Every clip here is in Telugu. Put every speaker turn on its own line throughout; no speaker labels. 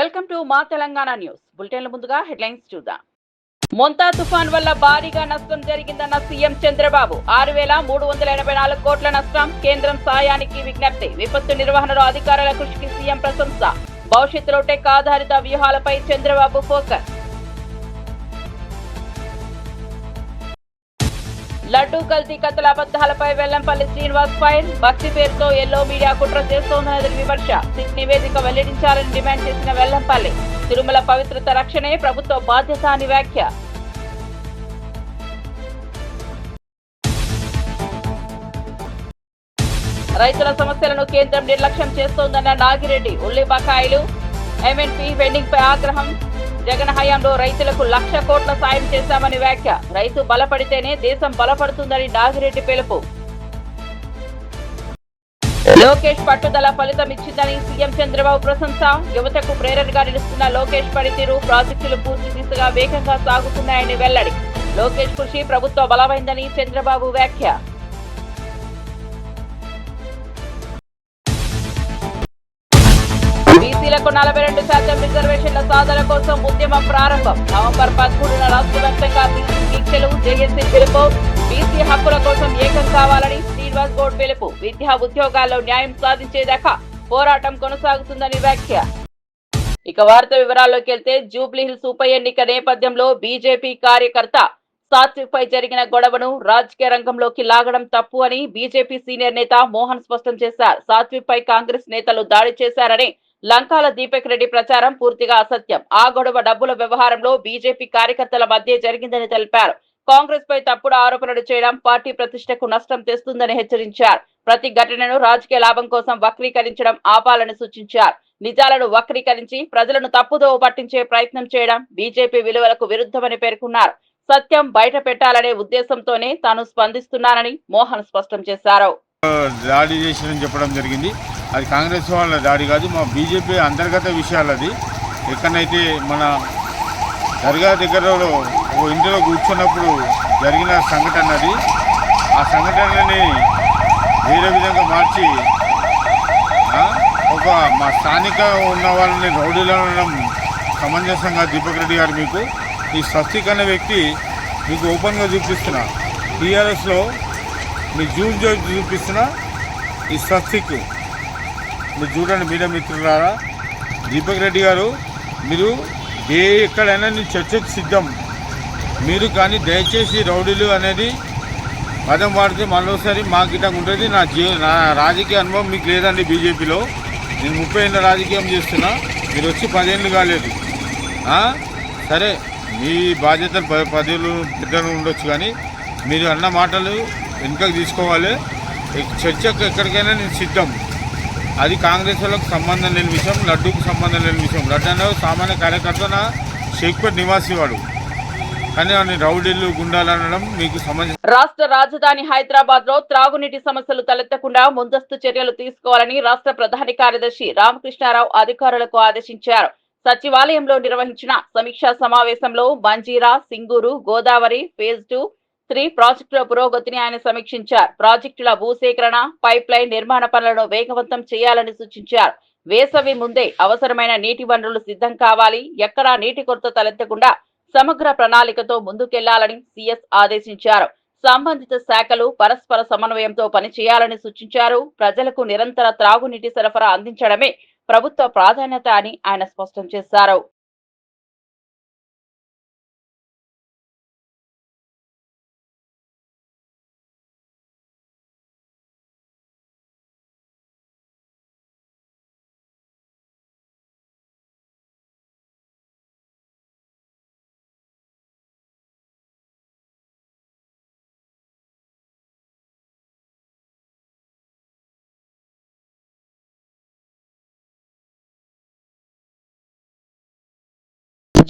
వెల్కమ్ టు మా తెలంగాణ న్యూస్. బులెటిన్ల ముందుగా హెడ్లైన్స్ చూద్దాం. మొంతా తుఫాన్ వల్ల భారీగా నష్టం జరిగిందన్న సీఎం చంద్రబాబు. ఆరు వేల మూడు వందల ఎనభై నాలుగు కోట్ల నష్టం కేంద్రం సాయానికి విజ్ఞప్తి. విపత్తు నిర్వహణలో అధికారుల కృషికి సీఎం ప్రశంస. భవిష్యత్తులో టెక్ ఆధారిత వ్యూహాలపై చంద్రబాబు ఫోకస్. లడ్డూ కల్తీ కథల అబద్ధాలపై వెల్లంపల్లి శ్రీనివాస్ ఫైర్ భక్తి పేరుతో ఎల్లో మీడియా కుట్ర చేస్తోందన్నది విమర్శ సిట్ నివేదిక వెల్లడించాలని డిమాండ్ చేసిన వెల్లంపల్లి. తిరుమల పవిత్రత రక్షణే ప్రభుత్వ బాధ్యత అని వ్యాఖ్య. రైతుల సమస్యలను కేంద్రం నిర్లక్ష్యం చేస్తోందన్న నాగిరెడ్డి ఉల్లి బకాయిలు ఎంఎన్పి వెండింగ్ పై ఆగ్రహం. జగన్ హయాంలో రైతులకు లక్ష కోట్ల సాయం చేశామని వ్యాఖ్య. రైతు బలపడితేనే దేశం బలపడుతుందని నాగిరెడ్డి పిలుపు. లోకేష్ పట్టుదల ఫలితం ఇచ్చిందని సీఎం చంద్రబాబు ప్రశంస. యువతకు ప్రేరణగా నిలుస్తున్న లోకేష్ పనితీరు ప్రాజెక్టులు పూర్తి దిశగా వేగంగా సాగుతున్నాయని వెల్లడి. లోకేష్ కృషి ప్రభుత్వ బలమైందని చంద్రబాబు వ్యాఖ్య. బీసీలకు నలభై రెండు శాతం రిజర్వేషన్ల సాధన కోసం ఉద్యమం ప్రారంభం. నవంబర్ పదమూడున రాష్ట్ర వ్యాప్తంగా దీక్షలు జేఏసీ పిలుపు బీసీ హక్కుల కోసం ఏకం కావాలని శ్రీనివాస్ గౌడ్ పిలుపు. విద్యా ఉద్యోగాల్లో న్యాయం సాధించేదాకా పోరాటం కొనసాగుతుందని వ్యాఖ్య. ఇక వార్త వివరాల్లోకి వెళ్తే జూబ్లీ హిల్స్ ఉప ఎన్నిక నేపథ్యంలో బీజేపీ కార్యకర్త సాత్విక్ పై జరిగిన గొడవను రాజకీయ రంగంలోకి లాగడం తప్పు అని బీజేపీ సీనియర్ నేత మోహన్ స్పష్టం చేశారు. సాత్విక్ పై కాంగ్రెస్ నేతలు దాడి చేశారని లంకాల దీపక్ రెడ్డి ప్రచారం పూర్తిగా అసత్యం. ఆ గొడవ డబ్బుల వ్యవహారంలో బీజేపీ కార్యకర్తల మధ్య జరిగిందని తెలిపారు. కాంగ్రెస్ పై తప్పుడు ఆరోపణలు చేయడం పార్టీ ప్రతిష్టకు నష్టం తెస్తుందని హెచ్చరించారు. ప్రతి ఘటనను రాజకీయ లాభం కోసం వక్రీకరించడం ఆపాలని సూచించారు. నిజాలను వక్రీకరించి ప్రజలను తప్పుదోవ పట్టించే ప్రయత్నం చేయడం బీజేపీ విలువలకు విరుద్ధమని పేర్కొన్నారు. సత్యం బయట పెట్టాలనే ఉద్దేశంతోనే తాను స్పందిస్తున్నానని మోహన్ స్పష్టం చేశారు.
దాడి చెప్పడం జరిగింది. అది కాంగ్రెస్ వాళ్ళ దాడి కాదు మా బీజేపీ అంతర్గత విషయాలు అది. ఎక్కడైతే మన దర్గా దగ్గరలో ఓ ఇంటిలో కూర్చున్నప్పుడు జరిగిన సంఘటన అది. ఆ సంఘటనని వేరే విధంగా మార్చి ఒక మా స్థానిక ఉన్న వాళ్ళని రౌడీలో ఉండడం సమంజసంగా దీపక్ రెడ్డి గారు మీకు ఈ స్వస్తిక్ అనే వ్యక్తి మీకు ఓపెన్గా చూపిస్తున్నా. టీఆర్ఎస్లో మీ జూమ్ చేసి చూపిస్తున్న ఈ స్వస్తిక్. మీరు చూడండి మీడియా మిత్రులారా దీపక్ రెడ్డి గారు మీరు ఏ ఎక్కడైనా నేను చర్చకు సిద్ధం. మీరు కానీ దయచేసి రౌడీలు అనేది పదం వాడితే మరోసారి మా గిట్టకు ఉంటుంది. నా జీ నా రాజకీయ అనుభవం మీకు లేదండి బీజేపీలో. నేను ముప్పై ఏళ్ళ రాజకీయం చేస్తున్నా. మీరు వచ్చి పదేళ్ళు కాలేదు. సరే మీ బాధ్యతలు ప పదేళ్ళు పెద్దలు ఉండొచ్చు కానీ మీరు అన్న మాటలు వెనుకకు తీసుకోవాలి. చర్చకు ఎక్కడికైనా నేను సిద్ధం. అది కాంగ్రెస్ వాళ్ళకి సంబంధం లేని విషయం లడ్డూకు సంబంధం లేని విషయం. లడ్డు అనేది సామాన్య కార్యకర్త నా షేక్పేట్ నివాసి వాడు. కానీ రౌడీలు మీకు
రాష్ట్ర రాజధాని హైదరాబాద్లో త్రాగునీటి సమస్యలు తలెత్తకుండా ముందస్తు చర్యలు తీసుకోవాలని రాష్ట్ర ప్రధాన కార్యదర్శి రామకృష్ణారావు అధికారులకు ఆదేశించారు. సచివాలయంలో నిర్వహించిన సమీక్షా సమావేశంలో Manjira Singur Godavari phase two three ప్రాజెక్టుల పురోగతిని ఆయన సమీక్షించారు. ప్రాజెక్టుల భూసేకరణ పైప్ లైన్ నిర్మాణ పనులను వేగవంతం చేయాలని సూచించారు. వేసవి ముందే అవసరమైన నీటి వనరులు సిద్ధం కావాలి. ఎక్కడా నీటి కొరత తలెత్తకుండా సమగ్ర ప్రణాళికతో ముందుకెళ్ళాలని సిఎస్ ఆదేశించారు. సంబంధిత శాఖలు పరస్పర సమన్వయంతో పనిచేయాలని సూచించారు. ప్రజలకు నిరంతర త్రాగునీటి సరఫరా అందించడమే ప్రభుత్వ ప్రాధాన్యత అని ఆయన స్పష్టం చేశారు.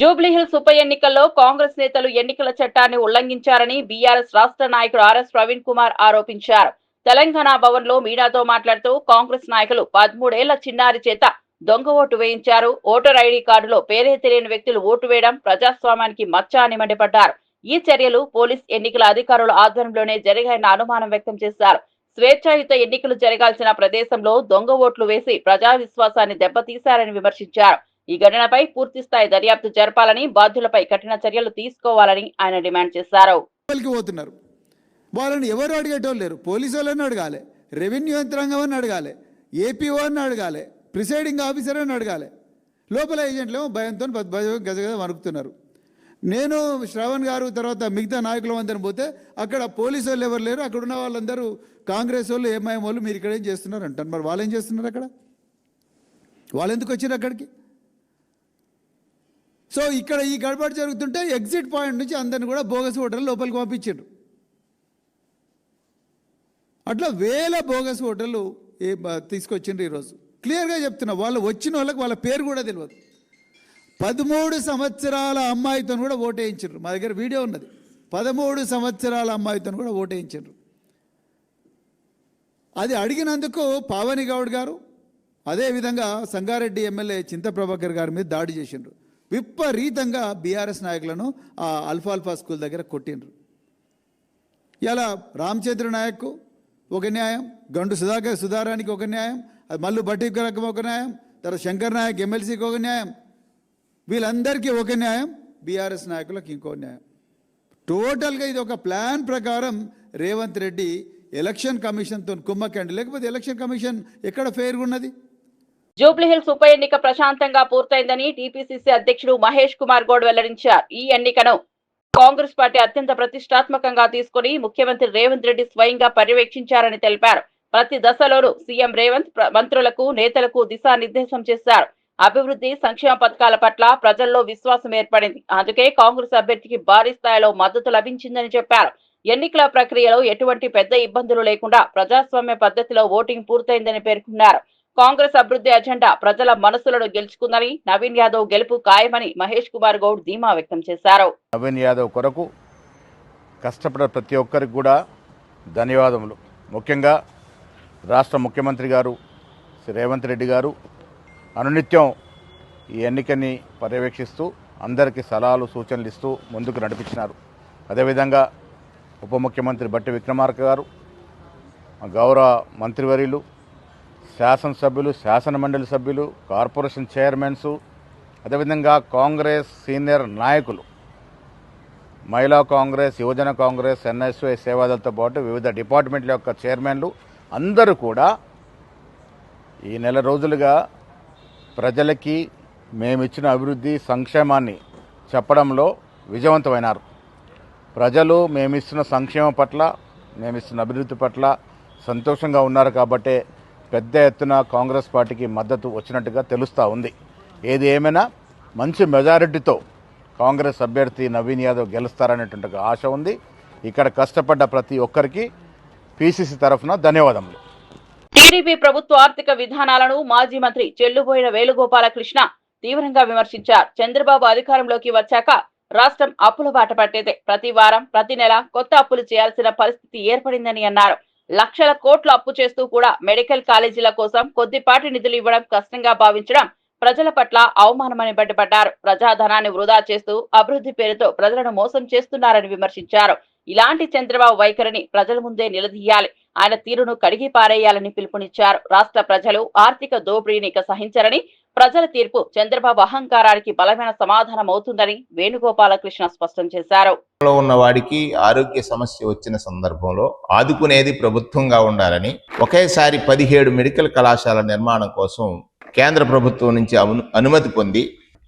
జూబ్లీ హిల్స్ ఉప ఎన్నికల్లో కాంగ్రెస్ నేతలు ఎన్నికల చట్టాన్ని ఉల్లంఘించారని బీఆర్ఎస్ రాష్ట్ర నాయకుడు ఆర్ఎస్ ప్రవీణ్ కుమార్ ఆరోపించారు. తెలంగాణ భవన్లో మీడియాతో మాట్లాడుతూ కాంగ్రెస్ నాయకులు పదమూడేళ్ళ చిన్నారి చేత దొంగ ఓటు వేయించారు. ఓటర్ ఐడి కార్డులో పేరే తెలియని వ్యక్తులు ఓటు వేయడం ప్రజాస్వామ్యానికి మచ్చ అని మండిపడ్డారు. ఈ చర్యలు పోలీస్ ఎన్నికల అధికారుల ఆధ్వర్యంలోనే జరిగాయన్న అనుమానం వ్యక్తం చేశారు. స్వేచ్ఛాయుత ఎన్నికలు జరగాల్సిన ప్రదేశంలో దొంగ ఓట్లు వేసి ప్రజా విశ్వాసాన్ని దెబ్బతీశారని విమర్శించారు. ఈ ఘటనపై పూర్తి స్థాయి దర్యాప్తు జరపాలని బాధ్యులపై కఠిన చర్యలు తీసుకోవాలని ఆయన డిమాండ్ చేశారు.
పోతున్నారు. వాళ్ళని ఎవరు అడిగేటోళ్ళు లేరు. పోలీసు వాళ్ళని అడగాలి. రెవెన్యూ యంత్రాంగం అని అడగాలి. ఏపీఓ అని అడగాలి. ప్రిసైడింగ్ ఆఫీసర్ అని అడగాలి. లోపల ఏజెంట్లు భయంతో గజగజ వణుకుతున్నారు. నేను శ్రవణ్ గారు తర్వాత మిగతా నాయకులు అందరం పోతే అక్కడ పోలీసు వాళ్ళు ఎవరు లేరు. అక్కడ ఉన్న వాళ్ళందరూ కాంగ్రెస్ వాళ్ళు ఏమైఎం వాళ్ళు మీరు ఇక్కడ ఏం చేస్తున్నారు అంటారు. మరి వాళ్ళు ఏం చేస్తున్నారు అక్కడ? వాళ్ళు ఎందుకు వచ్చారు అక్కడికి? సో ఇక్కడ ఈ గడబడి జరుగుతుంటే ఎగ్జిట్ పాయింట్ నుంచి అందరిని కూడా బోగస్ హోటల్ లోపలికి పంపించారు. అట్లా వేల బోగస్ హోటళ్ళు ఏ తీసుకొచ్చిండ్రు ఈరోజు. క్లియర్గా చెప్తున్నా వాళ్ళు వచ్చిన వాళ్ళకి వాళ్ళ పేరు కూడా తెలియదు పదమూడు సంవత్సరాల అమ్మాయితో కూడా ఓటేయించారు మా దగ్గర వీడియో ఉన్నది. పదమూడు సంవత్సరాల అమ్మాయితో కూడా ఓటేయించారు అది అడిగినందుకు పావని గౌడ్ గారు అదేవిధంగా సంగారెడ్డి ఎమ్మెల్యే చింత ప్రభాకర్ గారి మీద దాడి చేసిండ్రు. విపరీతంగా బీఆర్ఎస్ నాయకులను ఆ అల్ఫాల్ఫా స్కూల్ దగ్గర కొట్టిండ్రు. ఇలా రామచంద్ర నాయక్ ఒక న్యాయం గండు సుధాకర్ సుధారానికి ఒక న్యాయం అది మల్లు భట్టికరకు ఒక న్యాయం తర్వాత శంకర్ నాయక్ ఎమ్మెల్సీకి ఒక న్యాయం. వీళ్ళందరికీ ఒక న్యాయం బీఆర్ఎస్ నాయకులకు ఇంకో న్యాయం. టోటల్గా ఇది ఒక ప్లాన్ ప్రకారం రేవంత్ రెడ్డి ఎలక్షన్ కమిషన్తో కుమ్మక్కండి లేకపోతే ఎలక్షన్ కమిషన్ ఎక్కడ ఫెయిర్గా ఉన్నది?
జూబ్లీహిల్స్ ఉప ఎన్నిక ప్రశాంతంగా పూర్తయిందని టీపీసీసీ అధ్యక్షుడు మహేష్ కుమార్ గౌడ్ వెల్లడించారు. ఈ ఎన్నికను కాంగ్రెస్ పార్టీ అత్యంత ప్రతిష్టాత్మకంగా తీసుకుని ముఖ్యమంత్రి రేవంత్ రెడ్డి స్వయంగా పర్యవేక్షించారని తెలిపారు. ప్రతి దశలోనూ సీఎం రేవంత్ మంత్రులకు నేతలకు దిశానిర్దేశం చేశారు. అభివృద్ధి సంక్షేమ పథకాల పట్ల ప్రజల్లో విశ్వాసం ఏర్పడింది. అందుకే కాంగ్రెస్ అభ్యర్థికి భారీ స్థాయిలో మద్దతు లభించిందని చెప్పారు. ఎన్నికల ప్రక్రియలో ఎటువంటి పెద్ద ఇబ్బందులు లేకుండా ప్రజాస్వామ్య పద్ధతిలో ఓటింగ్ పూర్తయిందని పేర్కొన్నారు. కాంగ్రెస్ అభివృద్ధి అజెండా ప్రజల మనసులను గెలుచుకుందని నవీన్ యాదవ్ గెలుపు ఖాయమని మహేష్ కుమార్ గౌడ్ ధీమా వ్యక్తం చేశారు.
నవీన్ యాదవ్ కొరకు కష్టపడే ప్రతి ఒక్కరికి కూడా ధన్యవాదములు. ముఖ్యంగా రాష్ట్ర ముఖ్యమంత్రి గారు శ్రీ రేవంత్ రెడ్డి గారు అనునిత్యం ఈ ఎన్నికని పర్యవేక్షిస్తూ అందరికీ సలహాలు సూచనలు ఇస్తూ ముందుకు నడిపించినారు. అదేవిధంగా ఉప ముఖ్యమంత్రి బట్టి విక్రమార్క గారు గౌరవ మంత్రివర్యులు శాసనసభ్యులు శాసనమండలి సభ్యులు కార్పొరేషన్ చైర్మన్స్ అదేవిధంగా కాంగ్రెస్ సీనియర్ నాయకులు. మహిళా కాంగ్రెస్ యువజన కాంగ్రెస్ ఎన్ఎస్ఏ సేవాదలతో పాటు వివిధ డిపార్ట్మెంట్ల యొక్క చైర్మన్లు అందరూ కూడా ఈ నెల రోజులుగా ప్రజలకి మేమిచ్చిన అభివృద్ధి సంక్షేమాన్ని చెప్పడంలో విజయవంతమైనారు. ప్రజలు మేమిస్తున్న సంక్షేమం పట్ల మేమిస్తున్న అభివృద్ధి పట్ల సంతోషంగా ఉన్నారు కాబట్టే పెద్ద ఎత్తున కాంగ్రెస్ పార్టీకి మద్దతు వచ్చినట్టుగా తెలుస్తూ ఉంది. ఏది ఏమైనా మంచి మెజారిటీతో కాంగ్రెస్ అభ్యర్థి నవీన్ యాదవ్ గెలుస్తారనేటువంటి ఆశ ఉంది. ఇక్కడ కష్టపడ్డ ప్రతి ఒక్కరికి పిసిసి తరఫున ధన్యవాదములు.
టీడీపీ ప్రభుత్వ ఆర్థిక విధానాలను మాజీ మంత్రి చెల్లుబోయిన వేణుగోపాలకృష్ణ తీవ్రంగా విమర్శించారు. చంద్రబాబు అధికారంలోకి వచ్చాక రాష్ట్రం అప్పుల బాట పట్టేదే. ప్రతి వారం ప్రతి నెల కొత్త అప్పులు చేయాల్సిన పరిస్థితి ఏర్పడిందని అన్నారు. లక్షల కోట్లు అప్పు చేస్తూ కూడా మెడికల్ కాలేజీల కోసం కొద్దిపాటి నిధులు ఇవ్వడం కష్టంగా భావించడం ప్రజల పట్ల అవమానమని బయటపడ్డారు. ప్రజాధనాన్ని వృధా చేస్తూ అభివృద్ధి పేరుతో ప్రజలను మోసం చేస్తున్నారని విమర్శించారు. ఇలాంటి చంద్రబాబు వైఖరిని ప్రజల ముందే నిలదీయాలి. ఆయన తీరును కడిగి పారేయాలని పిలుపునిచ్చారు. రాష్ట్ర ప్రజలు ఆర్థిక దోపిడీని ఇక సహించరని ప్రజల తీర్పు చంద్రబాబు అహంకారానికి బలమైన సమాధానం అవుతుందని వేణుగోపాలకృష్ణ స్పష్టం చేశారు.
ఉన్న వాడికి ఆరోగ్య సమస్య వచ్చిన సందర్భంలో ఆదుకునేది ప్రభుత్వంగా ఉండాలని ఒకేసారి పదిహేడు మెడికల్ కళాశాల నిర్మాణం కోసం కేంద్ర ప్రభుత్వం నుంచి అను అనుమతి పొంది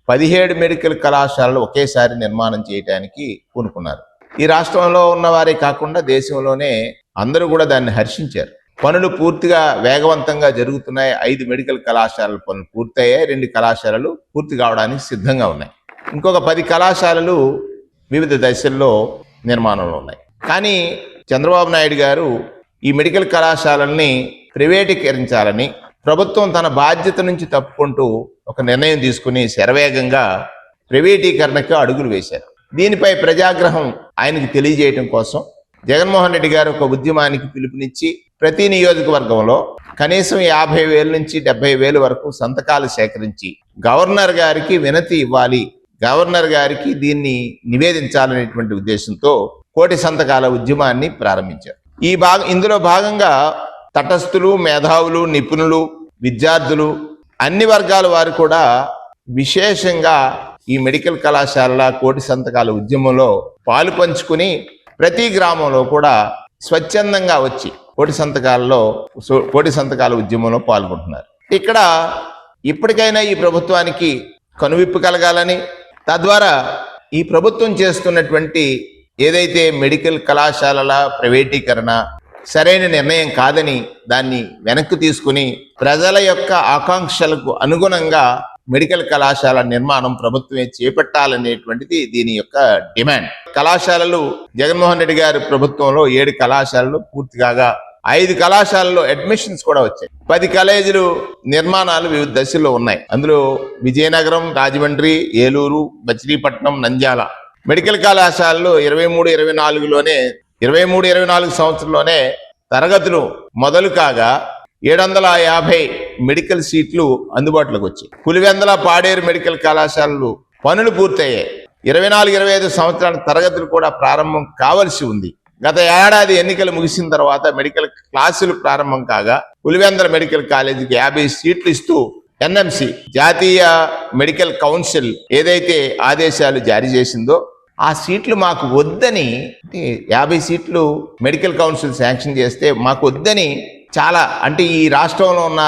పదిహేడు మెడికల్ కళాశాలలు ఒకేసారి నిర్మాణం చేయడానికి పూనుకున్నారు. ఈ రాష్ట్రంలో ఉన్నవారే కాకుండా దేశంలోనే అందరూ కూడా దాన్ని హర్షించారు. పనులు పూర్తిగా వేగవంతంగా జరుగుతున్నాయి. ఐదు మెడికల్ కళాశాలల పనులు పూర్తయ్యాయి. రెండు కళాశాలలు పూర్తి కావడానికి సిద్ధంగా ఉన్నాయి. ఇంకొక పది కళాశాలలు వివిధ దశల్లో నిర్మాణంలో ఉన్నాయి. కానీ చంద్రబాబు నాయుడు గారు ఈ మెడికల్ కళాశాలల్ని ప్రైవేటీకరించాలని ప్రభుత్వం తన బాధ్యత నుంచి తప్పుకుంటూ ఒక నిర్ణయం తీసుకుని శరవేగంగా ప్రైవేటీకరణకు అడుగులు వేశారు. దీనిపై ప్రజాగ్రహం ఆయనకి తెలియజేయటం కోసం జగన్మోహన్ రెడ్డి గారు ఒక ఉద్యమానికి పిలుపునిచ్చి ప్రతి నియోజకవర్గంలో కనీసం యాభై వేల నుంచి డెబ్బై వేలు వరకు సంతకాలు సేకరించి గవర్నర్ గారికి వినతి ఇవ్వాలి. గవర్నర్ గారికి దీన్ని నివేదించాలనేటువంటి ఉద్దేశంతో కోటి సంతకాల ఉద్యమాన్ని ప్రారంభించారు. ఈ భాగ ఇందులో భాగంగా తటస్థులు మేధావులు నిపుణులు విద్యార్థులు అన్ని వర్గాల వారు కూడా విశేషంగా ఈ మెడికల్ కళాశాలల కోటి సంతకాల ఉద్యమంలో పాలు పంచుకుని ప్రతి గ్రామంలో కూడా స్వచ్ఛందంగా వచ్చి కోటి సంతకాలలో పోటీ కోటి సంతకాల ఉద్యమంలో పాల్గొంటున్నారు. ఇక్కడ ఇప్పటికైనా ఈ ప్రభుత్వానికి కనువిప్పు కలగాలని తద్వారా ఈ ప్రభుత్వం చేస్తున్నటువంటి ఏదైతే మెడికల్ కళాశాలల ప్రైవేటీకరణ సరైన నిర్ణయం కాదని దాన్ని వెనక్కి తీసుకుని ప్రజల యొక్క ఆకాంక్షలకు అనుగుణంగా మెడికల్ కళాశాల నిర్మాణం ప్రభుత్వమే చేపట్టాలనేటువంటిది దీని యొక్క డిమాండ్. కళాశాలలు జగన్మోహన్ రెడ్డి గారి ప్రభుత్వంలో ఏడు కళాశాలలు పూర్తిగా ఐదు కళాశాలలో అడ్మిషన్స్ కూడా వచ్చాయి. పది కాలేజీలు నిర్మాణాలు వివిధ దశల్లో ఉన్నాయి. అందులో విజయనగరం రాజమండ్రి ఏలూరు మచిలీపట్నం నంద్యాల. మెడికల్ కళాశాలలో ఇరవై మూడు ఇరవై నాలుగులోనే ఇరవై మూడు ఇరవై నాలుగు సంవత్సరంలోనే తరగతులు మొదలు కాగా ఏడు వందల యాభై మెడికల్ సీట్లు అందుబాటులోకి వచ్చాయి. పులివెందల పాడేరు మెడికల్ కళాశాలలు పనులు పూర్తయ్యాయి. ఇరవై నాలుగు ఇరవై ఐదు సంవత్సరాల తరగతులు కూడా ప్రారంభం కావలసి ఉంది. గత ఏడాది ఎన్నికలు ముగిసిన తర్వాత మెడికల్ క్లాసులు ప్రారంభం కాగా పులివెందల మెడికల్ కాలేజీకి యాభై సీట్లు ఇస్తూ ఎన్ఎంసి జాతీయ మెడికల్ కౌన్సిల్ ఏదైతే ఆదేశాలు జారీ చేసిందో ఆ సీట్లు మాకు వద్దని అంటే యాభై సీట్లు మెడికల్ కౌన్సిల్ శాంక్షన్ చేస్తే మాకు వద్దని చాలా అంటే ఈ రాష్ట్రంలో ఉన్న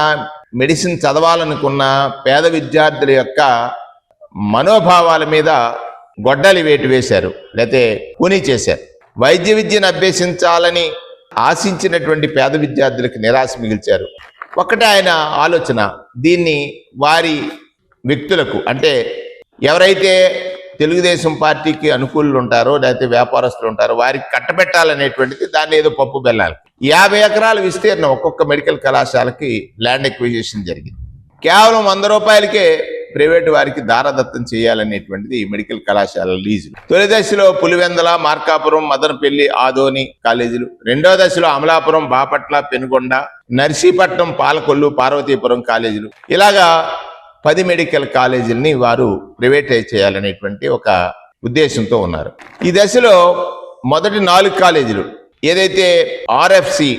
మెడిసిన్ చదవాలనుకున్న పేద విద్యార్థుల యొక్క మనోభావాల మీద గొడ్డలి వేటు వేశారు లేకపోతే కూనీ చేశారు. వైద్య విద్యను అభ్యసించాలని ఆశించినటువంటి పేద విద్యార్థులకు నిరాశ మిగిల్చారు. ఒకటే ఆయన ఆలోచన దీన్ని వారి వ్యక్తులకు అంటే ఎవరైతే తెలుగుదేశం పార్టీకి అనుకూలులు ఉంటారో లేకపోతే వ్యాపారస్తులు ఉంటారో వారికి కట్టబెట్టాలనేటువంటిది దాన్ని ఏదో పప్పు బెల్లాలి. యాభై ఎకరాల విస్తీర్ణం ఒక్కొక్క మెడికల్ కళాశాలకి ల్యాండ్ ఎక్విజిషన్ జరిగింది. కేవలం వంద రూపాయలకే ప్రైవేటు వారికి దారదత్తం చేయాలనేటువంటిది మెడికల్ కళాశాల లీజులు. తొలి దశలో పులివెందల మార్కాపురం మదనపల్లి ఆదోని కాలేజీలు. రెండో దశలో అమలాపురం బాపట్ల పెనుగొండ నర్సీపట్నం పాలకొల్లు పార్వతీపురం కాలేజీలు. ఇలాగా పది మెడికల్ కాలేజీలని వారు ప్రైవేటైజ్ చేయాలనేటువంటి ఒక ఉద్దేశంతో ఉన్నారు. ఈ దశలో మొదటి నాలుగు కాలేజీలు. ఏదైతే ఆర్ఎఫ్సి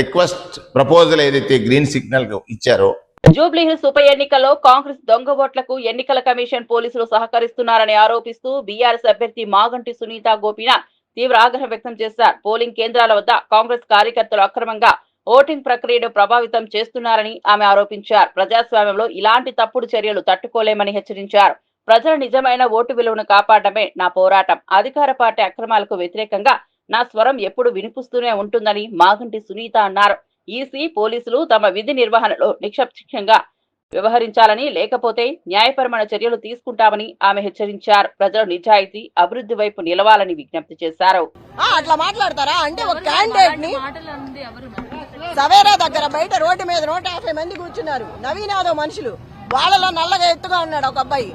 రిక్వెస్ట్ ప్రపోజల్ ఏదైతే గ్రీన్ సిగ్నల్ ఇచ్చారో
జూబ్లీ హిల్స్ ఉప ఎన్నికల్లో కాంగ్రెస్ దొంగ ఓట్లకు ఎన్నికల కమిషన్ పోలీసులు సహకరిస్తున్నారని ఆరోపిస్తూ బీఆర్ఎస్ అభ్యర్థి మాగంటి సునీత గోపీనాథ్ తీవ్ర ఆగ్రహం వ్యక్తం చేశారు. పోలింగ్ కేంద్రాల వద్ద కాంగ్రెస్ కార్యకర్తలు అక్రమంగా ఓటింగ్ ప్రక్రియను ప్రభావితం చేస్తున్నారని ఆమె ఆరోపించారు. ప్రజాస్వామ్యంలో ఇలాంటి తప్పుడు చర్యలు తట్టుకోలేమని హెచ్చరించారు. ప్రజల నిజమైన ఓటు విలువను కాపాడమే నా పోరాటం. అధికార పార్టీ అక్రమాలకు వ్యతిరేకంగా నా స్వరం ఎప్పుడు వినిపిస్తూనే ఉంటుందని మాగంటి సునీత అన్నారు. ఈసీ పోలీసులు తమ విధి నిర్వహణలో నిష్పక్షంగా వ్యవహరించాలని లేకపోతే న్యాయపరమైన చర్యలు తీసుకుంటామని ఆమె హెచ్చరించారు. ప్రజలు నిజాయితీ అభివృద్ధి వైపు నిలవాలని విజ్ఞప్తి చేశారు.
అట్లా మాట్లాడతారా? అంటే ఒక క్యాండిడేట్ని సవేరా దగ్గర బయట రోడ్డు మీద నూట యాభై మంది కూర్చున్నారు. నవీన్ యాదవ్ మనుషులు. వాళ్ళలో నల్లగా ఎత్తుగా ఉన్నాడు ఒక అబ్బాయి.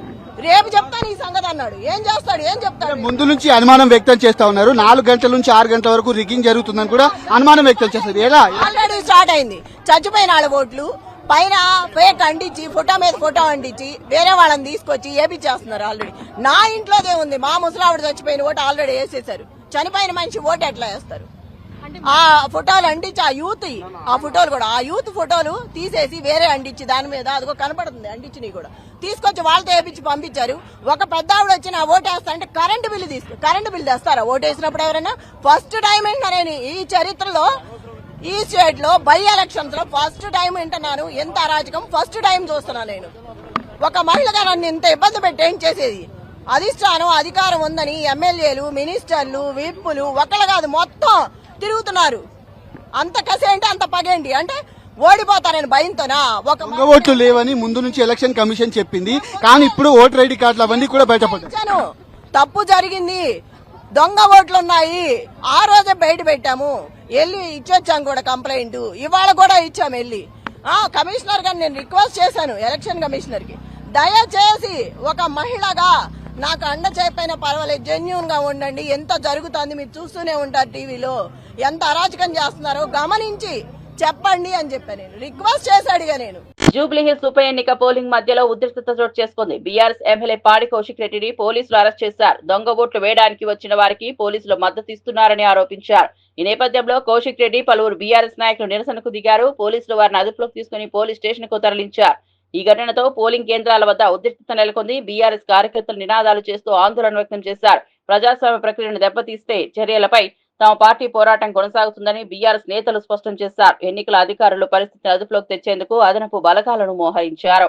రేపు చెప్తాను ఈ సంగతి అన్నాడు. ఏం చేస్తాడు? ఏం చెప్తాడు?
ముందు నుంచి అనుమానం వ్యక్తం చేస్తా ఉన్నారు. నాలుగు గంటల నుంచి ఆరు గంటల వరకు రిగ్గింగ్ జరుగుతుందని కూడా అనుమానం వ్యక్తం చేస్తారు ఎలా?
ఆల్రెడీ స్టార్ట్ అయింది. చచ్చిపోయిన వాళ్ళ ఓట్లు పైన ఫేక్ అంటించి ఫోటో మీద ఫోటో అంటించి వేరే వాళ్ళని తీసుకొచ్చి ఏపిచ్చేస్తున్నారు ఆల్రెడీ. నా ఇంట్లోదే ఉంది. మా ముసలావిడ చచ్చిపోయిన ఓటు ఆల్రెడీ వేసేశారు. చనిపోయిన మనిషి ఓటు ఎట్లా వేస్తారు? ఆ ఫోటోలు అంటించి ఆ యూత్ ఆ ఫోటోలు కూడా ఆ యూత్ ఫోటోలు తీసేసి వేరే అంటించి దాని మీద అదిగో కనపడుతుంది అంటించినవి కూడా. తీసుకొచ్చి వాళ్ళతో వేపించి పంపించారు. ఒక పెద్ద ఆవిడ వచ్చి నా ఓటు వేస్తా అంటే కరెంటు బిల్లు తీసుకు కరెంటు బిల్లు తెస్తారా? ఓటు వేసినప్పుడు ఎవరైనా? ఫస్ట్ టైం ఏంటనే ఈ చరిత్రలో ఈ స్టేట్లో బై ఎలక్షన్స్లో ఫస్ట్ టైం వింటున్నాను ఎంత అరాజకం? ఫస్ట్ టైం చూస్తున్నాను నేను. ఒక మహిళగా నన్ను ఇంత ఇబ్బంది పెట్టి ఏం చేసేది? అధిష్టానం అధికారం ఉందని ఎమ్మెల్యేలు మినిస్టర్లు విప్పులు ఒకళ్ళు కాదు మొత్తం తిరుగుతున్నారు. అంత కసేంటి అంత పగేంటి అంటే ఓడిపోతానని భయంతోనా? ఒక
ఓట్లు లేవని ముందు నుంచి ఎలక్షన్ కమిషన్ చెప్పింది. కానీ ఇప్పుడు ఓటర్ ఐడి కార్డులు అవన్నీ కూడా బయటపడ్డాయి.
ఇచ్చాను తప్పు జరిగింది. దొంగ ఓట్లు ఉన్నాయి ఆ రోజే బయట పెట్టాము. వెళ్ళి ఇచ్చొచ్చాం కూడా కంప్లైంట్ ఇవాళ కూడా ఇచ్చాము వెళ్ళి. ఆ కమిషనర్ గారిని నేను రిక్వెస్ట్ చేశాను ఎలక్షన్ కమిషనర్కి. దయచేసి ఒక మహిళగా నాకు అండ చెప్పైనా పర్వాలేదు జెన్యున్గా ఉండండి. ఎంత జరుగుతుంది మీరు చూస్తూనే ఉంటారు టీవీలో. ఎంత అరాచకం చేస్తున్నారో గమనించి చెప్పండి అని చెప్పాను నేను. రిక్వెస్ట్ చేసి అడిగా నేను.
జూబ్లీ హిల్స్ ఉప ఎన్నిక పోలింగ్ మధ్యలో ఉద్రిక్తత చోటు చేసుకుంది. బీఆర్ఎస్ ఎమ్మెల్యే పాడి కౌశిక్ రెడ్డిని పోలీసులు అరెస్ట్ చేశారు. దొంగ ఓట్లు వేయడానికి వచ్చిన వారికి పోలీసులు మద్దతు ఇస్తున్నారని ఆరోపించారు. ఈ నేపథ్యంలో కౌశిక్ రెడ్డి పలువురు బీఆర్ఎస్ నాయకులు నిరసనకు దిగారు. పోలీసులు వారిని అదుపులోకి తీసుకుని పోలీస్ స్టేషన్కు తరలించారు. ఈ ఘటనతో పోలింగ్ కేంద్రాల వద్ద ఉద్రిక్తత నెలకొంది. బీఆర్ఎస్ కార్యకర్తలు నినాదాలు చేస్తూ ఆందోళన వ్యక్తం చేశారు. ప్రజాస్వామ్య ప్రక్రియను దెబ్బతీస్తే చర్యలపై తమ పార్టీ పోరాటం కొనసాగుతుందని బీఆర్ఎస్ నేతలు స్పష్టం చేశారు. ఎన్నికల అధికారులు పరిస్థితిని అదుపులోకి తెచ్చేందుకు అదనపు బలగాలను మోహరించారు.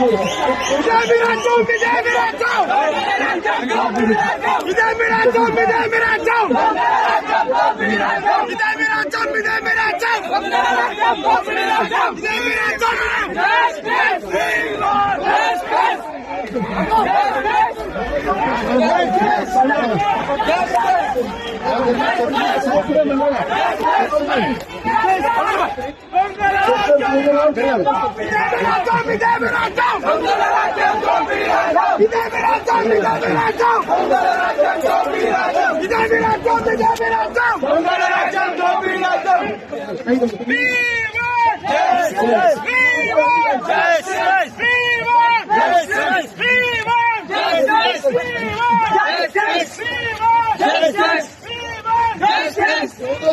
Miranton, Mide Miranton! Mide Miranton, Mide Miranton! Mide Miranton, Mide Miranton! Mide Miranton, Mide Miranton! ¡Viva!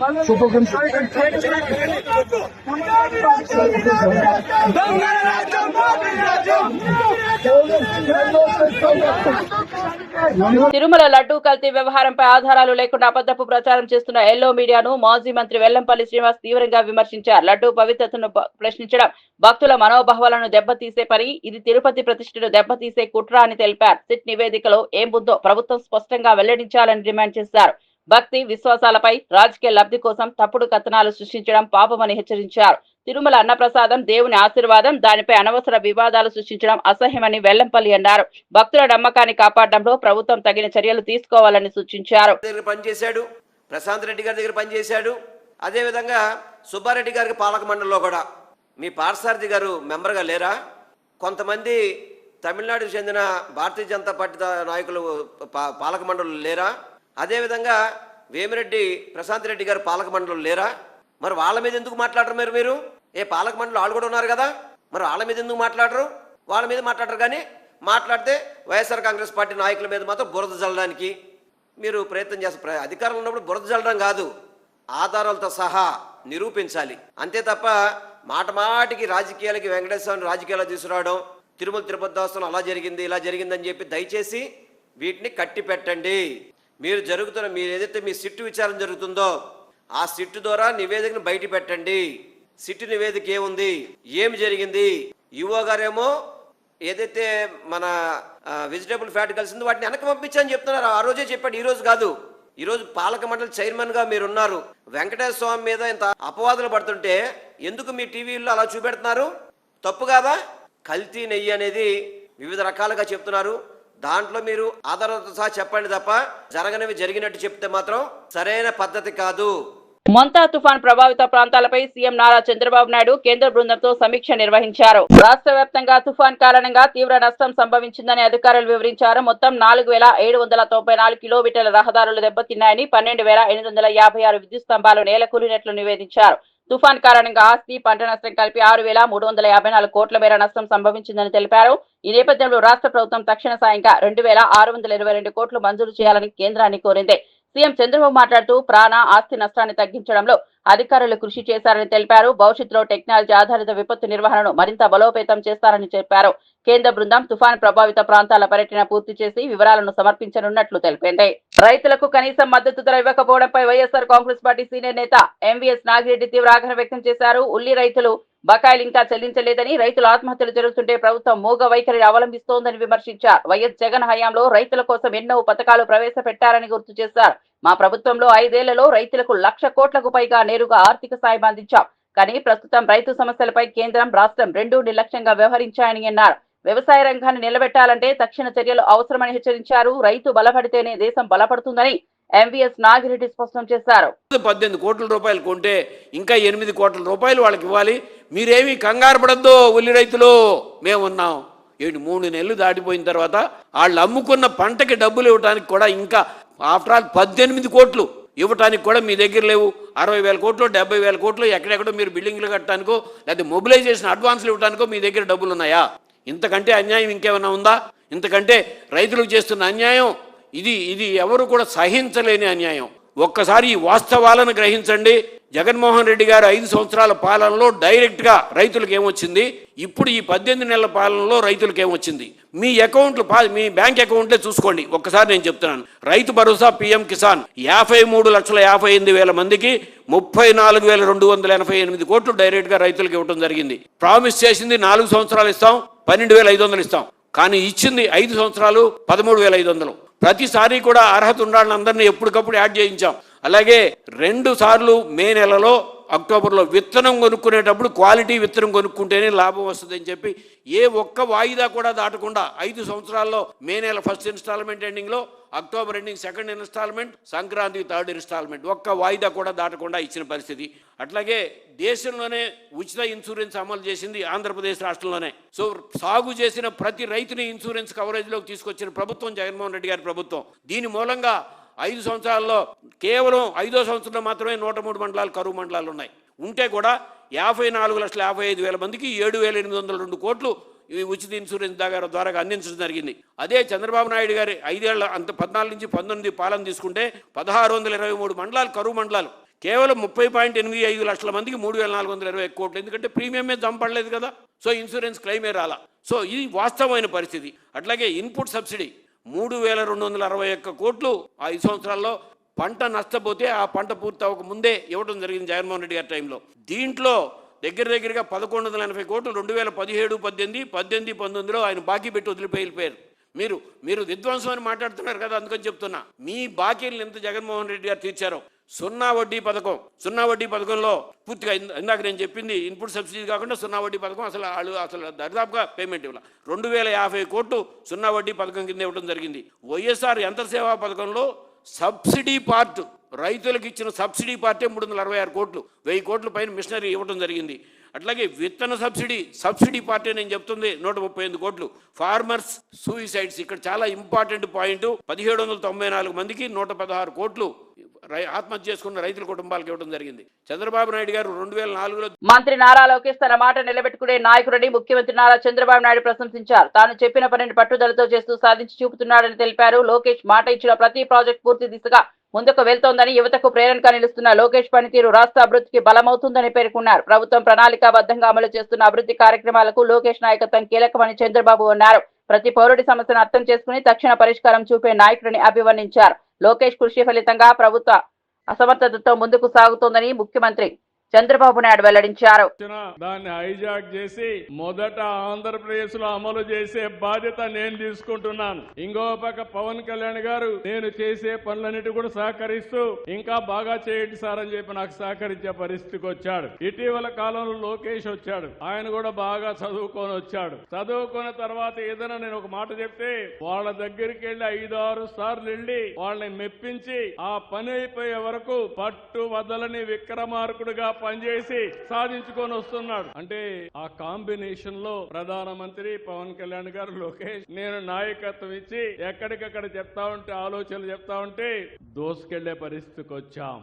చెప్పులు
తిరుమల లడ్డూ కల్తీ వ్యవహారంపై ఆధారాలు లేకుండా అబద్దపు ప్రచారం చేస్తున్న ఎల్లో మీడియాను మాజీ మంత్రి వెల్లంపల్లి శ్రీనివాస్ తీవ్రంగా విమర్శించారు. లడ్డూ పవిత్రతను ప్రశ్నించడం భక్తుల మనోభావాలను దెబ్బతీసే పని ఇది తిరుపతి ప్రతిష్టను దెబ్బతీసే కుట్ర అని తెలిపారు. సిట్ నివేదికలో ఏం బుద్దో ప్రభుత్వం స్పష్టంగా వెల్లడించాలని డిమాండ్ చేశారు. భక్తి విశ్వాసాలపై రాజకీయ లబ్ధి కోసం తప్పుడు కథనాలు సృష్టించడం పాపమని హెచ్చరించారు. తిరుమల అన్నప్రసాదం దేవుని ఆశీర్వాదం దానిపై అనవసర వివాదాలు సృష్టించడం అసహ్యమని వెల్లంపల్లి అన్నారు. భక్తుల నమ్మకాన్ని కాపాడడంలో ప్రభుత్వం తగిన చర్యలు తీసుకోవాలని సూచించారు.
దగ్గర పనిచేశాడు ప్రశాంత్ రెడ్డి గారి దగ్గర పనిచేశాడు. అదేవిధంగా సుబ్బారెడ్డి గారికి పాలక మండలిలో కూడా. మీ పార్సారథి గారు మెంబర్గా లేరా? కొంతమంది తమిళనాడుకు చెందిన భారతీయ జనతా పార్టీ నాయకులు పాలక మండలి లేరా? అదేవిధంగా వేమిరెడ్డి ప్రశాంత్ రెడ్డి గారు పాలక మండలం లేరా? మరి వాళ్ళ మీద ఎందుకు మాట్లాడరు మీరు మీరు? ఏ పాలక మండలి వాళ్ళు కూడా ఉన్నారు కదా. మరి వాళ్ళ మీద ఎందుకు మాట్లాడరు? వాళ్ళ మీద మాట్లాడరు కానీ మాట్లాడితే వైఎస్ఆర్ కాంగ్రెస్ పార్టీ నాయకుల మీద మాత్రం బురద చల్లడానికి మీరు ప్రయత్నం చేస్తారు ప్ర- అధికారంలో ఉన్నప్పుడు బురద చల్లడం కాదు. ఆధారాలతో సహా నిరూపించాలి. అంతే తప్ప మాట మాటికి రాజకీయాలకి వెంకటేశ్వరని రాజకీయాలు తీసుకురావడం తిరుమల తిరుపతి దేవస్థానం అలా జరిగింది ఇలా జరిగిందని చెప్పి దయచేసి వీటిని కట్టి పెట్టండి మీరు జరుగుతున్న మీరు ఏదైతే మీ సిట్టు విచారణ జరుగుతుందో ఆ సిట్టు ద్వారా నివేదికను బయట పెట్టండి. సిట్టు నివేదిక ఏముంది? ఏమి జరిగింది? యువో గారేమో ఏదైతే మన వెజిటేబుల్ ఫ్యాట్ కలిసిందో వాటిని వెనక్కి పంపించని చెప్తున్నారు. ఆ రోజే చెప్పాడు ఈ రోజు కాదు. ఈ రోజు పాలక మండలి చైర్మన్గా మీరు ఉన్నారు వెంకటేశ్వర స్వామి మీద ఇంత అపవాదులు పడుతుంటే ఎందుకు మీ టీవీల్లో అలా చూపెడుతున్నారు? తప్పు కాదా? కల్తీ నెయ్యి అనేది వివిధ రకాలుగా చెప్తున్నారు. దాంట్లో మీరు ఆధారాలతో సహా చెప్పండి తప్ప జరగనివి జరిగినట్టు చెప్తే మాత్రం సరైన పద్ధతి కాదు.
మొంతా తుఫాన్ ప్రభావిత ప్రాంతాలపై సీఎం నారా చంద్రబాబు నాయుడు కేంద్ర బృందంతో సమీక్ష నిర్వహించారు. రాష్ట్ర వ్యాప్తంగా తుఫాన్ కారణంగా తీవ్ర నష్టం సంభవించిందని అధికారులు వివరించారు. మొత్తం నాలుగు వేల ఏడు వందల తొంభై నాలుగు కిలోమీటర్ల రహదారులు దెబ్బతిన్నాయని పన్నెండు వేల ఎనిమిది వందల యాభై ఆరు విద్యుత్ స్తంభాలు నేలకూలినట్లు నివేదించారు. తుఫాన్ కారణంగా ఆస్తి పంట నష్టం కలిపి ఆరు వేల మూడు వందల యాభై నాలుగు కోట్ల మేర నష్టం సంభవించిందని తెలిపారు. ఈ నేపథ్యంలో రాష్ట్ర ప్రభుత్వం తక్షణ సాయంగా రెండు వేల ఆరు వందల ఇరవై రెండు కోట్లు మంజూరు చేయాలని కేంద్రాన్ని కోరింది. సీఎం చంద్రబాబు మాట్లాడుతూ ప్రాణ ఆస్తి నష్టాన్ని తగ్గించడంలో అధికారులు కృషి చేశారని తెలిపారు. భవిష్యత్తులో టెక్నాలజీ ఆధారిత విపత్తు నిర్వహణను మరింత బలోపేతం చేస్తారని చెప్పారు. కేంద్ర బృందం తుఫాన్ ప్రభావిత ప్రాంతాల పర్యటన పూర్తి చేసి వివరాలను సమర్పించనున్నట్లు తెలిపింది. రైతులకు కనీసం మద్దతు ధర ఇవ్వకపోవడంపై వైఎస్ఆర్ కాంగ్రెస్ పార్టీ సీనియర్ నేత ఎంవీఎస్ నాగిరెడ్డి తీవ్ర ఆగ్రహం వ్యక్తం చేశారు. ఉల్లి రైతులు బకాయిలు ఇంకా చెల్లించలేదని రైతుల ఆత్మహత్యలు జరుగుతుంటే ప్రభుత్వం మూగ వైఖరి అవలంబిస్తోందని విమర్శించారు. వైఎస్ జగన్ హయాంలో రైతుల కోసం ఎన్నో పథకాలు ప్రవేశపెట్టారని గుర్తు చేశారు. మా ప్రభుత్వంలో ఐదేళ్ళలో రైతులకు లక్ష కోట్లకు పైగా నేరుగా ఆర్థిక సాయం అందించాం. కానీ ప్రస్తుతం రైతు సమస్యలపై కేంద్రం రాష్ట్రం రెండూ నిర్లక్ష్యంగా వ్యవహరించాయని అన్నారు. వ్యవసాయ రంగాన్ని నిలబెట్టాలంటే తక్షణ చర్యలు అవసరమని హెచ్చరించారు. రైతు బలపడితేనే దేశం బలపడుతుందని ఎంవీఎస్ నాగిరెడ్డి స్పష్టం చేశారు.
పద్దెనిమిది కోట్ల రూపాయలు కొంటే ఇంకా ఎనిమిది కోట్ల రూపాయలు వాళ్ళకి ఇవ్వాలి. మీరేమీ కంగారు పడద్దు ఉల్లి రైతులు. మేము ఉన్నాం. ఏంటి మూడు నెలలు దాటిపోయిన తర్వాత వాళ్ళు అమ్ముకున్న పంటకి డబ్బులు ఇవ్వడానికి కూడా ఇంకా ఆఫ్టర్ ఆల్ పద్దెనిమిది కోట్లు ఇవ్వటానికి కూడా మీ దగ్గర లేవు. అరవై వేల కోట్లు డెబ్బై వేల కోట్లు ఎక్కడెక్కడో మీరు బిల్డింగ్లు కట్టడానికో లేకపోతే మొబిలైజేషన్ అడ్వాన్స్లు ఇవ్వడానికో మీ దగ్గర డబ్బులు ఉన్నాయా? ఇంతకంటే అన్యాయం ఇంకేమైనా ఉందా? ఇంతకంటే రైతులకు చేస్తున్న అన్యాయం ఇది ఇది ఎవరు కూడా సహించలేని అన్యాయం. ఒక్కసారి ఈ వాస్తవాలను గ్రహించండి. జగన్మోహన్ రెడ్డి గారు ఐదు సంవత్సరాల పాలనలో డైరెక్ట్గా రైతులకు ఏమొచ్చింది ఇప్పుడు ఈ పద్దెనిమిది నెలల పాలనలో రైతులకు ఏమొచ్చింది మీ అకౌంట్లు మీ బ్యాంక్ అకౌంట్లే చూసుకోండి. ఒక్కసారి నేను చెప్తున్నాను. రైతు భరోసా పిఎం కిసాన్ యాభై మూడు లక్షల యాభై ఎనిమిది వేల మందికి ముప్పై నాలుగు వేల రెండు వందల ఎనభై ఎనిమిది కోట్లు డైరెక్ట్గా రైతులకు ఇవ్వడం జరిగింది. ప్రామిస్ చేసింది నాలుగు సంవత్సరాలు ఇస్తాం పన్నెండు వేల ఐదు వందలు ఇస్తాం. కానీ ఇచ్చింది ఐదు సంవత్సరాలు పదమూడు వేల ఐదు వందలు. ప్రతిసారి కూడా అర్హత ఉండాలని అందరినీ ఎప్పటికప్పుడు యాడ్ చేయించాం. అలాగే రెండు సార్లు మే నెలలో అక్టోబర్లో విత్తనం కొనుక్కునేటప్పుడు క్వాలిటీ విత్తనం కొనుక్కుంటేనే లాభం వస్తుందని చెప్పి ఏ ఒక్క వాయిదా కూడా దాటకుండా ఐదు సంవత్సరాల్లో మే నెల ఫస్ట్ ఇన్స్టాల్మెంట్ ఎండింగ్లో October ending second installment Sankranti third installment. ఒక్క వాయిదా కూడా దాటకుండా ఇచ్చిన పరిస్థితి. అట్లాగే దేశంలోనే ఉచిత ఇన్సూరెన్స్ అమలు చేసింది ఆంధ్రప్రదేశ్ రాష్ట్రంలోనే. సో సాగు చేసిన ప్రతి రైతుని ఇన్సూరెన్స్ కవరేజ్లోకి తీసుకొచ్చిన ప్రభుత్వం జగన్మోహన్ రెడ్డి గారి ప్రభుత్వం. దీని మూలంగా ఐదు సంవత్సరాల్లో కేవలం ఐదో సంవత్సరంలో మాత్రమే నూట మూడు మండలాలు కరువు మండలాలు ఉన్నాయి. ఉంటే కూడా యాభై నాలుగు లక్షల యాభై ఐదు వేల మందికి ఏడు వేల ఎనిమిది వందల రెండు కోట్లు ఇవి ఉచిత ఇన్సూరెన్స్ దగ్గర ద్వారా అందించడం జరిగింది. అదే చంద్రబాబు నాయుడు గారి ఐదేళ్ళ అంత పద్నాలుగు నుంచి పంతొమ్మిది పాలన తీసుకుంటే పదహారు వందల ఇరవై మూడు మండలాలు కరువు మండలాలు. కేవలం ముప్పై పాయింట్ ఎనిమిది ఐదు లక్షల మందికి మూడు వేల నాలుగు వందల ఇరవై కోట్లు. ఎందుకంటే ప్రీమియమే జంపడలేదు కదా. సో ఇన్సూరెన్స్ క్లెయిమే రాలా. సో ఇది వాస్తవమైన పరిస్థితి. అట్లాగే ఇన్పుట్ సబ్సిడీ. మూడు వేల రెండు వందల అరవై ఒక్క కోట్లు ఐదు సంవత్సరాల్లో పంట నష్టపోతే ఆ పంట పూర్తి అవ్వక ముందే ఇవ్వడం జరిగింది జగన్మోహన్ రెడ్డి గారి టైంలో. దీంట్లో దగ్గర దగ్గరగా పదకొండు వందల ఎనభై కోట్లు రెండు వేల పదిహేడు పద్దెనిమిది పద్దెనిమిది పంతొమ్మిదిలో ఆయన బాకీ పెట్టి వదిలిపోయి వెళ్ళిపోయారు మీరు మీరు విధ్వంసం అని మాట్లాడుతున్నారు కదా అందుకని చెప్తున్నా. మీ బాకీలను ఎంత జగన్మోహన్ రెడ్డి గారు తీర్చారో సున్నా వడ్డీ పథకం సున్నా వడ్డీ పథకంలో పూర్తిగా ఇందాక నేను చెప్పింది ఇన్పుట్ సబ్సిడీ కాకుండా సున్నా వడ్డీ పథకం అసలు వాళ్ళు అసలు దరిదాపుగా పేమెంట్ ఇవ్వాలి. రెండు వేల యాభై కోట్లు సున్నా వడ్డీ పథకం కింద ఇవ్వడం జరిగింది. వైఎస్ఆర్ యంత్ర సేవా పథకంలో సబ్సిడీ పార్ట్ రైతులకు ఇచ్చిన సబ్సిడీ పార్టే మూడు వందల అరవై ఆరు కోట్లు. వెయ్యి కోట్ల పైన మిషనరీ ఇవ్వడం జరిగింది. అట్లాగే విత్తన సబ్సిడీ సబ్సిడీ పార్టీ నేను చెప్తుంది నూట ముప్పై ఎనిమిది కోట్లు. ఫార్మర్స్ సూయిసైడ్స్ ఇక్కడ చాలా ఇంపార్టెంట్ పాయింట్. పదిహేడు వందల తొంభై నాలుగు మందికి నూట పదహారు కోట్లు ఆత్మహత్య చేసుకున్న రైతుల కుటుంబాలకు ఇవ్వడం జరిగింది. చంద్రబాబు నాయుడు గారు రెండు వేల నాలుగులో
మంత్రి నారా లోకేష్ తన మాట నిలబెట్టుకునే నాయకుడని ముఖ్యమంత్రి నారా చంద్రబాబు నాయుడు ప్రశంసించారు. తాను చెప్పిన పనిని పట్టుదలతో చేస్తూ సాధించి చూపుతున్నాడని తెలిపారు. లోకేష్ మాట ఇచ్చిన ప్రతి ప్రాజెక్ట్ పూర్తి దిశగా ముందుకు వెళ్తోందని యువతకు ప్రేరణగా నిలుస్తున్న లోకేష్ పనితీరు రాష్ట్ర అభివృద్ధికి బలమవుతుందని పేర్కొన్నారు. ప్రభుత్వం ప్రణాళికాబద్ధంగా అమలు చేస్తున్న అభివృద్ధి కార్యక్రమాలకు లోకేష్ నాయకత్వం కీలకమని చంద్రబాబు అన్నారు. ప్రతి పౌరుడి సమస్యను అర్థం చేసుకుని తక్షణ పరిష్కారం చూపే నాయకుడిని అభివర్ణించారు. లోకేష్ కృషి ఫలితంగా ప్రభుత్వ అసమర్థతతో ముందుకు సాగుతోందని ముఖ్యమంత్రి చంద్రబాబు నాయుడు వెల్లడించారు.
దాన్ని హైజాక్ చేసి మొదట ఆంధ్రప్రదేశ్లో అమలు చేసే బాధ్యత నేను తీసుకుంటున్నాను. ఇంకో పక్క పవన్ కళ్యాణ్ గారు నేను చేసే పనులన్నిటి కూడా సహకరిస్తూ ఇంకా బాగా చేయండి సార్ అని చెప్పి నాకు సహకరించే పరిస్థితికి వచ్చాడు. ఇటీవల కాలంలో లోకేష్ వచ్చాడు. ఆయన కూడా బాగా చదువుకొని వచ్చాడు. చదువుకున్న తర్వాత ఏదైనా నేను ఒక మాట చెప్తే వాళ్ళ దగ్గరికి వెళ్ళి ఐదు ఆరు సార్లు వెళ్ళి వాళ్ళని మెప్పించి ఆ పని అయిపోయే వరకు పట్టు వదలని విక్రమార్కుడుగా పనిచేసి సాధించుకొని వస్తున్నాడు. అంటే ఆ కాంబినేషన్లో ప్రధానమంత్రి పవన్ కళ్యాణ్ గారు లోకేష్ నేను నాయకత్వం ఇచ్చి ఎక్కడికక్కడ చెప్తా ఉంటే ఆలోచనలు చెప్తా ఉంటే దోసుకెళ్ళే పరిస్థితికి వచ్చాం.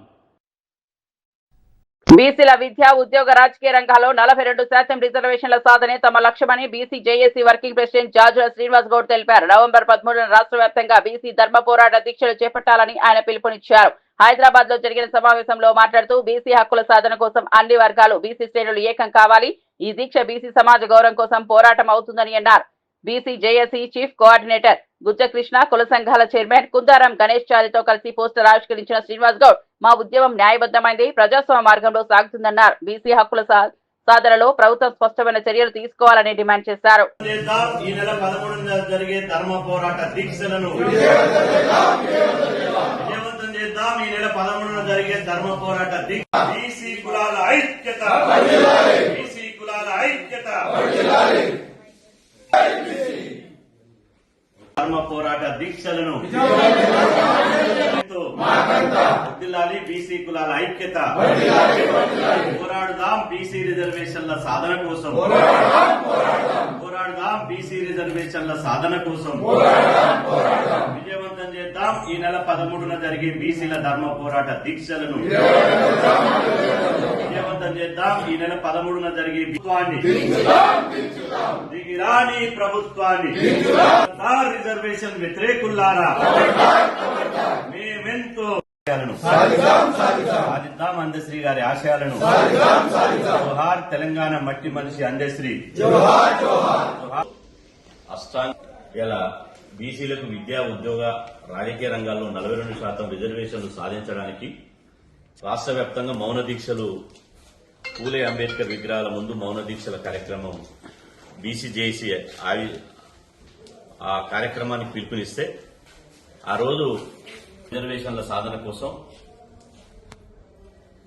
బీసీల విద్య ఉద్యోగ రాజకీయ రంగాల్లో నలభై రెండు శాతం రిజర్వేషన్ల సాధనే తమ లక్ష్యమని BC JAC working president Jajula Srinivas Goud తెలిపారు. నవంబర్ పదమూడున రాష్ట్ర వ్యాప్తంగా బీసీ ధర్మ పోరాట దీక్షలు చేపట్టాలని ఆయన పిలుపునిచ్చారు. హైదరాబాద్లో జరిగిన సమావేశంలో మాట్లాడుతూ బీసీ హక్కుల సాధన కోసం అన్ని వర్గాలు బీసీ శ్రేణులు ఏకం కావాలి. ఈ దీక్ష బీసీ సమాజ గౌరవం కోసం పోరాటం అవుతుందని అన్నారు. BC JAC chief coordinator Gujja Krishna కుల సంఘాల చైర్మన్ కుందారం గణేష్ చారితో కలిసి పోస్టర్ ఆవిష్కరించిన శ్రీనివాస్ గౌడ్ మా ఉద్యమం న్యాయబద్ధమైంది ప్రజాస్వామ్య మార్గంలో సాగుతుందన్నారు. బీసీ హక్కుల సా- సాధనలో ప్రభుత్వం స్పష్టమైన చర్యలు తీసుకోవాలని డిమాండ్ చేశారు.
ఈ నెల జరిగే ధర్మ పోరాట దీక్షలను చేద్దాం ఈ నెల పదమూడున జరిగే ధర్మ పోరాట బీసీ కులాల ఐక్యత. బీసీ కులాల ఐక్యత. ధర్మ పోరాట దీక్షలను వర్ధిల్లాలి బీసీ కులాల ఐక్యత. పోరాడుదాం బీసీ రిజర్వేషన్ల సాధన కోసం. పోరాడుదాం బీసీ రిజర్వేషన్ల సాధన కోసం. చేద్దాం. ఈ నెల పదమూడున జరిగే బీసీల ధర్మ పోరాట దీక్షలను విజయవంతం చేద్దాం. ఈ నెల పదమూడున జరిగే ప్రభుత్వాన్ని దిగిరాని ప్రభుత్వాన్ని రిజర్వేషన్ వ్యతిరేకుల్లారా మేమెంతో సాధిద్దాం అందశ్రీ గారి ఆశయాలను. జోహార్ తెలంగాణ మట్టి మనిషి అందశ్రీ
అష్టాంగ ఇలా బీసీలకు విద్యా ఉద్యోగ రాజకీయ రంగాల్లో నలభై రెండు శాతం రిజర్వేషన్లు సాధించడానికి రాష్ట్ర వ్యాప్తంగా మౌన దీక్షలు పూలే అంబేద్కర్ విగ్రహాల ముందు మౌన దీక్షల కార్యక్రమం బీసీజేసీ ఆవి ఆ కార్యక్రమానికి పిలుపునిస్తే ఆ రోజు రిజర్వేషన్ల సాధన కోసం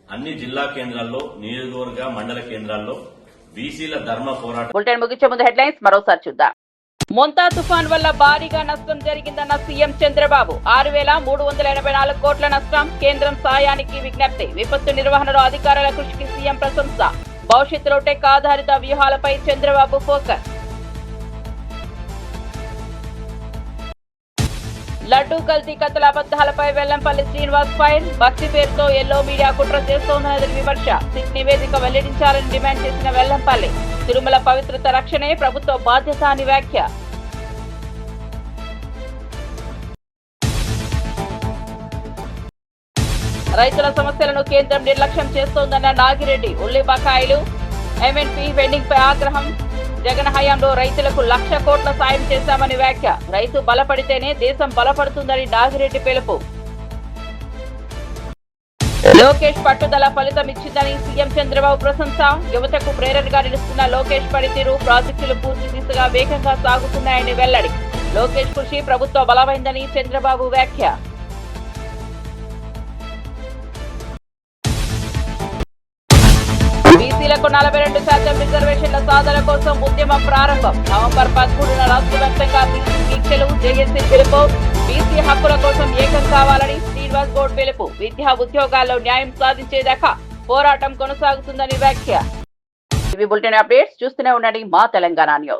అన్ని జిల్లా కేంద్రాల్లో నియోజకవర్గ మండల కేంద్రాల్లో బీసీల ధర్మ పోరాటం
బులెటిన్ ముగించే ముందు హెడ్లైన్స్ మరోసారి చూద్దాం. మొంతా తుఫాన్ వల్ల భారీగా నష్టం జరిగిందన్న సీఎం చంద్రబాబు. ఆరు వేల మూడు వందల ఎనభై నాలుగు కోట్ల నష్టం కేంద్రం సాయానికి విజ్ఞప్తి. విపత్తు నిర్వహణలో అధికారుల కృషికి సీఎం ప్రశంస. భవిష్యత్తులో టెక్ ఆధారిత వ్యూహాలపై చంద్రబాబు ఫోకస్. లడ్డూ కల్తీ కథల అబద్దాలపై వెల్లంపల్లి శ్రీనివాస్ ఫైర్. భక్తి పేరుతో ఎల్లో మీడియా కుట్ర చేస్తోందన్నది విమర్శ. సిట్ నివేదిక వెల్లడించాలని డిమాండ్ చేసిన వెల్లంపల్లి. తిరుమల పవిత్రత రక్షణే ప్రభుత్వ బాధ్యత అని వ్యాఖ్య. రైతుల సమస్యలను కేంద్రం నిర్లక్ష్యం చేస్తోందన్న నాగిరెడ్డి ఉల్లి బకాయిలు ఎంఎన్పి వెండింగ్ పై ఆగ్రహం. జగన్ హయాంలో రైతులకు లక్ష కోట్ల సాయం చేశామని వ్యాఖ్య. రైతు బలపడితేనే దేశం బలపడుతుందని నాగిరెడ్డి పిలుపు. లోకేష్ పట్టుదల ఫలితం ఇచ్చిందని సీఎం చంద్రబాబు ప్రశంస. యువతకు ప్రేరణగా నిలుస్తున్న లోకేష్ పనితీరు ప్రాజెక్టులు పూర్తి దిశగా వేగంగా సాగుతున్నాయని వెల్లడి. లోకేష్ కృషి ప్రభుత్వ బలమైందని చంద్రబాబు వ్యాఖ్య. బీసీలకు నలభై రెండు శాతం రిజర్వేషన్ల సాధన కోసం ఉద్యమం ప్రారంభం. నవంబర్ పదమూడున రాష్ట్ర వ్యాప్తంగా బీసీ దీక్షలు జేఏసీ పిలుపు బీసీ హక్కుల కోసం ఏకం కావాలని శ్రీనివాస్ గౌడ్ పిలుపు. విద్యా ఉద్యోగాల్లో న్యాయం సాధించేదాకా పోరాటం కొనసాగుతుందని వ్యాఖ్య. ఇవి బులెటిన్ అప్డేట్స్. చూస్తూనే ఉండండి మా తెలంగాణ న్యూస్.